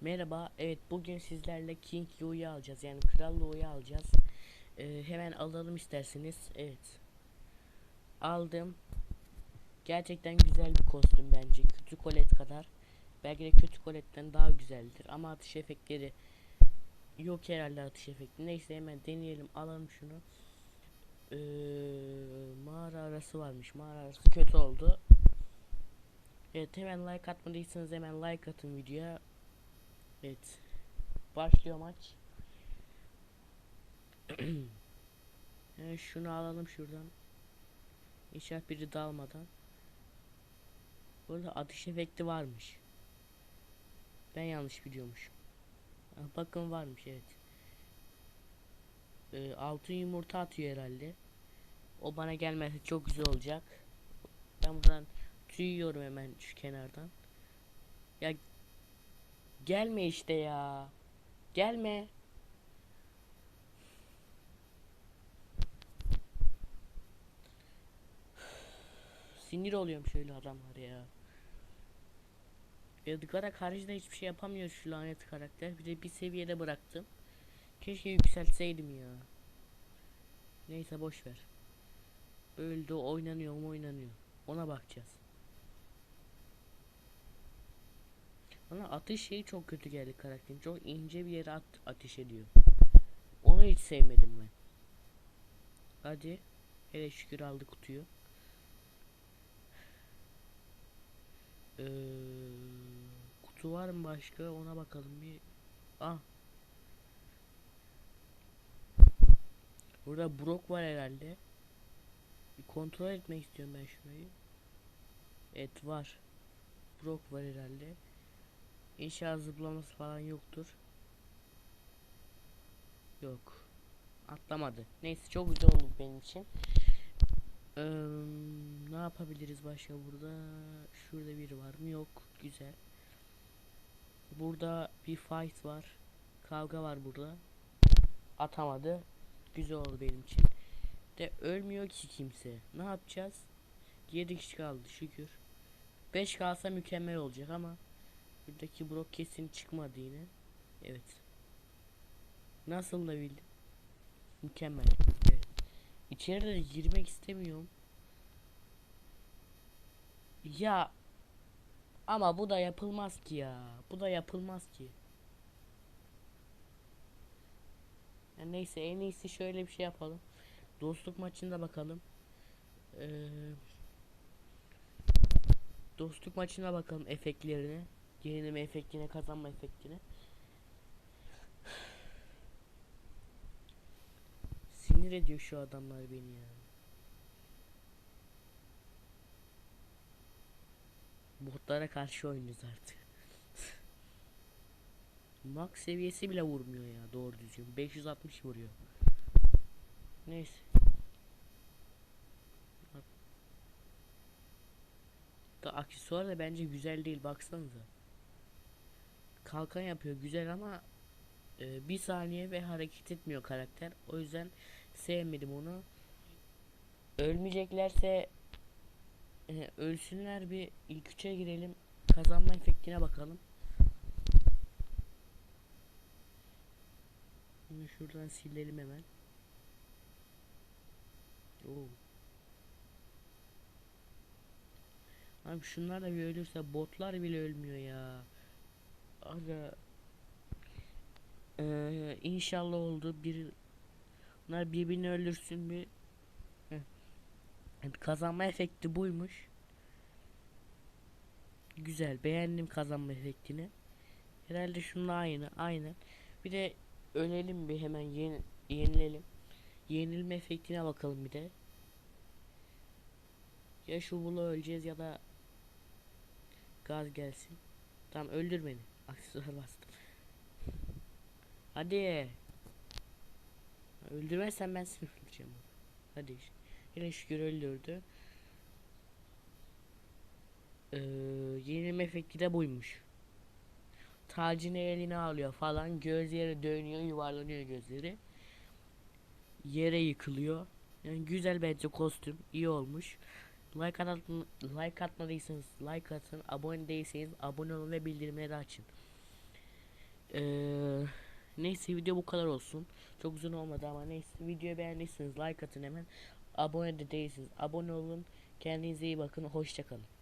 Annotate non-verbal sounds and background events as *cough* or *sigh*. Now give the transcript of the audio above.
Merhaba, evet bugün sizlerle King Lou'yu alacağız yani Kral Lou'yu alacağız. Ee, hemen alalım isterseniz. Evet. Aldım. Gerçekten güzel bir kostüm bence. Kötü kolet kadar. Belki de kötü koletten daha güzeldir. Ama atış efektleri yok herhalde atış efekti. Neyse hemen deneyelim. Alalım şunu. Ee, mağara arası varmış. Mağara arası kötü oldu. Evet hemen like atmadıysanız hemen like atın videoya. Evet. Başlıyor maç. evet, *clears throat* şunu alalım şuradan. İnşallah biri dalmadan. Burada atış efekti varmış. Ben yanlış biliyormuşum. Ha, bakın varmış evet. Ee, altın yumurta atıyor herhalde. O bana gelmezse çok güzel olacak. Ben buradan tüyüyorum hemen şu kenardan. Ya Gelme işte ya. Gelme. Sinir oluyorum şöyle adamlar ya. Edgar'a karşı da hiçbir şey yapamıyor şu lanet karakter. Bir de bir seviyede bıraktım. Keşke yükseltseydim ya. Neyse boş ver. Öldü oynanıyor mu oynanıyor. Ona bakacağız. Bana atış şeyi çok kötü geldi karakterin. Çok ince bir yere at ateş ediyor. Onu hiç sevmedim ben. Hadi. Hele şükür aldı kutuyu. Ee, kutu var mı başka? Ona bakalım bir. Ah. Burada Brock var herhalde. Bir kontrol etmek istiyorum ben şurayı. Evet var. Brock var herhalde. İnşallah zıplaması falan yoktur. Yok. Atlamadı. Neyse çok güzel oldu benim için. Ee, ne yapabiliriz başka burada? Şurada biri var mı? Yok. Güzel. Burada bir fight var. Kavga var burada. Atamadı. Güzel oldu benim için. De ölmüyor ki kimse. Ne yapacağız? 7 kişi kaldı şükür. 5 kalsa mükemmel olacak ama Buradaki Brock kesin çıkmadı yine. Evet. Nasıl da bildim. Mükemmel. Evet. İçeri de girmek istemiyorum. Ya ama bu da yapılmaz ki ya. Bu da yapılmaz ki. Ya neyse en iyisi şöyle bir şey yapalım. Dostluk maçında bakalım. Ee, dostluk maçına bakalım efektlerine. Yenileme efektine, kazanma efektine. Sinir ediyor şu adamlar beni ya. Botlara karşı oynuyoruz artık. Max seviyesi bile vurmuyor ya doğru düzgün. 560 vuruyor. Neyse. Aksesuar da bence güzel değil baksanıza kalkan yapıyor güzel ama e, bir saniye ve hareket etmiyor karakter. O yüzden sevmedim onu. Ölmeyeceklerse e, ölsünler bir ilk üçe girelim. Kazanma efektine bakalım. Bunu şuradan silelim hemen. Oo. Abi şunlar da bir ölürse botlar bile ölmüyor ya. Aga ee, inşallah oldu bir bunlar birbirini öldürsün bir kazanma efekti buymuş güzel beğendim kazanma efektini herhalde şunun aynı aynı bir de ölelim bir hemen yeni, yenilelim yenilme efektine bakalım bir de ya şu bulu öleceğiz ya da gaz gelsin tamam öldür beni *laughs* Aksesuar bastım. Hadi. Öldürmezsen ben seni öldüreceğim. Hadi. Yine şükür öldürdü. Ee, yenilme efekti de buymuş. tacını eline alıyor falan. Gözleri dönüyor yuvarlanıyor gözleri. Yere yıkılıyor. Yani güzel bence kostüm. iyi olmuş. Like, at, like atmadıysanız like atın. Abone değilseniz abone olun ve bildirimleri açın. Ee, neyse video bu kadar olsun. Çok uzun olmadı ama neyse videoyu beğendiyseniz like atın hemen. Abone de değilsiniz. Abone olun. Kendinize iyi bakın. Hoşçakalın.